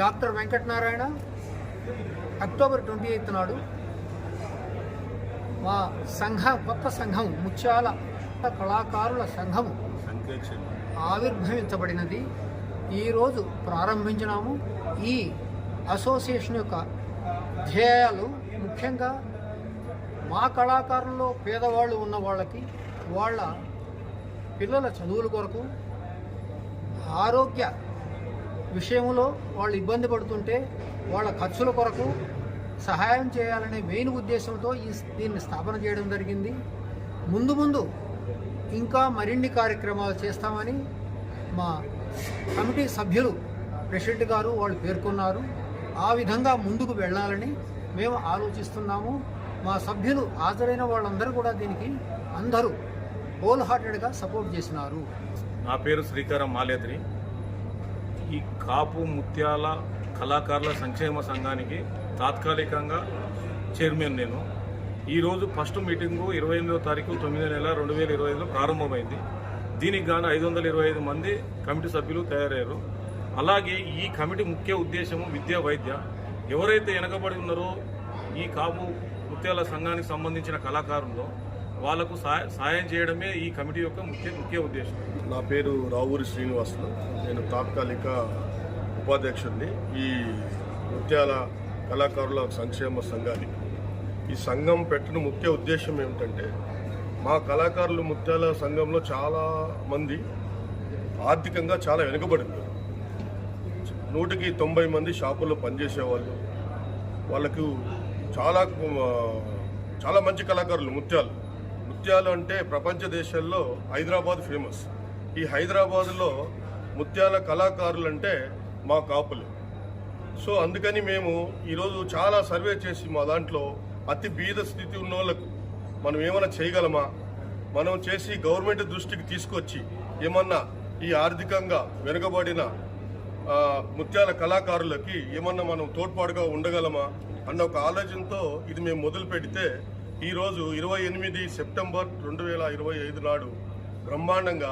Doctor Venkatanarayana October twenty eighth నాడు మా సంఘ కొత్త సంఘం ముత్యాల కళాకారుల సంఘము ఆవిర్భవించబడినది. ఈరోజు ప్రారంభించినాము. ఈ అసోసియేషన్ యొక్క ధ్యేయాలు ముఖ్యంగా మా కళాకారుల్లో పేదవాళ్ళు ఉన్న వాళ్ళకి వాళ్ళ పిల్లల చదువుల కొరకు ఆరోగ్య విషయంలో వాళ్ళు ఇబ్బంది పడుతుంటే వాళ్ళ ఖర్చుల కొరకు సహాయం చేయాలనే మెయిన్ ఉద్దేశంతో ఈ దీన్ని స్థాపన చేయడం జరిగింది. ముందు ముందు ఇంకా మరిన్ని కార్యక్రమాలు చేస్తామని మా కమిటీ సభ్యులు ప్రెసిడెంట్ గారు వాళ్ళు పేర్కొన్నారు. ఆ విధంగా ముందుకు వెళ్ళాలని మేము ఆలోచిస్తున్నాము. మా సభ్యులు హాజరైన వాళ్ళందరూ కూడా దీనికి అందరూ హోల్ హార్టెడ్గా సపోర్ట్ చేసినారు. నా పేరు శ్రీకారం మాలేద్రి ఈ కాపు ముత్యాల కళాకారుల సంక్షేమ సంఘానికి తాత్కాలికంగా చైర్మన్ నేను. ఈరోజు ఫస్ట్ మీటింగు ఇరవై ఎనిమిదో తారీఖు తొమ్మిదో నెల రెండు వేల ఇరవై ఐదులో ప్రారంభమైంది. దీనికి గాను ఐదు వందల ఇరవై ఐదు మంది కమిటీ సభ్యులు తయారయ్యారు. అలాగే ఈ కమిటీ ముఖ్య ఉద్దేశము విద్య వైద్య. ఎవరైతే వెనకబడి ఉన్నారో ఈ కాపు ముత్యాల సంఘానికి సంబంధించిన కళాకారుల్లో వాళ్ళకు సాయం చేయడమే ఈ కమిటీ యొక్క ముఖ్య ముఖ్య ఉద్దేశం. నా పేరు రావూరి శ్రీనివాసులు. నేను తాత్కాలిక ఉపాధ్యక్షుడిని. ఈ నృత్యాల కళాకారుల సంక్షేమ సంఘానికి ఈ సంఘం పెట్టిన ముఖ్య ఉద్దేశం ఏమిటంటే మా కళాకారులు ముత్యాల సంఘంలో చాలా మంది ఆర్థికంగా చాలా వెనుకబడింది నూటికి తొంభై మంది షాపుల్లో పనిచేసేవాళ్ళు. వాళ్ళకు చాలా చాలా మంచి కళాకారులు ముత్యాలు ముత్యాలు అంటే ప్రపంచ దేశాల్లో హైదరాబాద్ ఫేమస్. ఈ హైదరాబాద్లో ముత్యాల కళాకారులు అంటే మా కాపులు. సో అందుకని మేము ఈరోజు చాలా సర్వే చేసి మా దాంట్లో అతి బీద స్థితి ఉన్న వాళ్ళకు మనం ఏమైనా చేయగలమా? మనం చేసి గవర్నమెంట్ దృష్టికి తీసుకొచ్చి ఏమన్నా ఈ ఆర్థికంగా వెనుకబడిన ముత్యాల కళాకారులకి ఏమన్నా మనం తోడ్పాటుగా ఉండగలమా? అన్న ఒక ఆలోచనతో ఇది మేము మొదలు పెడితే ఈరోజు ఇరవై ఎనిమిది సెప్టెంబర్ రెండు వేల ఇరవై ఐదు నాడు బ్రహ్మాండంగా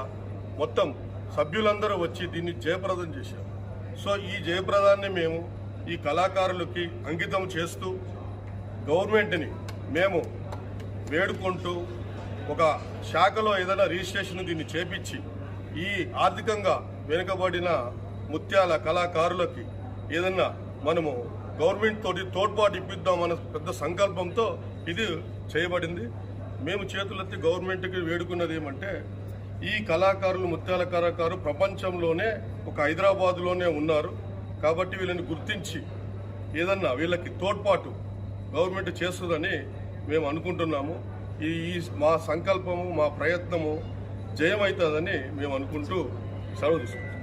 మొత్తం సభ్యులందరూ వచ్చి దీన్ని జయప్రదం చేశారు. సో ఈ జయప్రదాన్ని మేము ఈ కళాకారులకి అంకితం చేస్తూ గవర్నమెంట్ని మేము వేడుకుంటూ ఒక శాఖలో ఏదైనా రిజిస్ట్రేషన్ దీన్ని చేపించి ఈ ఆర్థికంగా వెనుకబడిన ముత్యాల కళాకారులకి ఏదన్నా మనము గవర్నమెంట్ తోటి తోడ్పాటు ఇప్పిద్దామన్న పెద్ద సంకల్పంతో ఇది చేయబడింది. మేము చేతులెత్తి గవర్నమెంట్కి వేడుకున్నది ఏమంటే ఈ కళాకారులు ముత్యాల కళాకారు ప్రపంచంలోనే ఒక హైదరాబాద్లోనే ఉన్నారు. కాబట్టి వీళ్ళని గుర్తించి ఏదన్నా వీళ్ళకి తోడ్పాటు గవర్నమెంట్ చేస్తుందని మేము అనుకుంటున్నాము. ఈ ఈ మా సంకల్పము మా ప్రయత్నము జయమవుతుందని మేము అనుకుంటూ సెలవు తీసుకుంటాం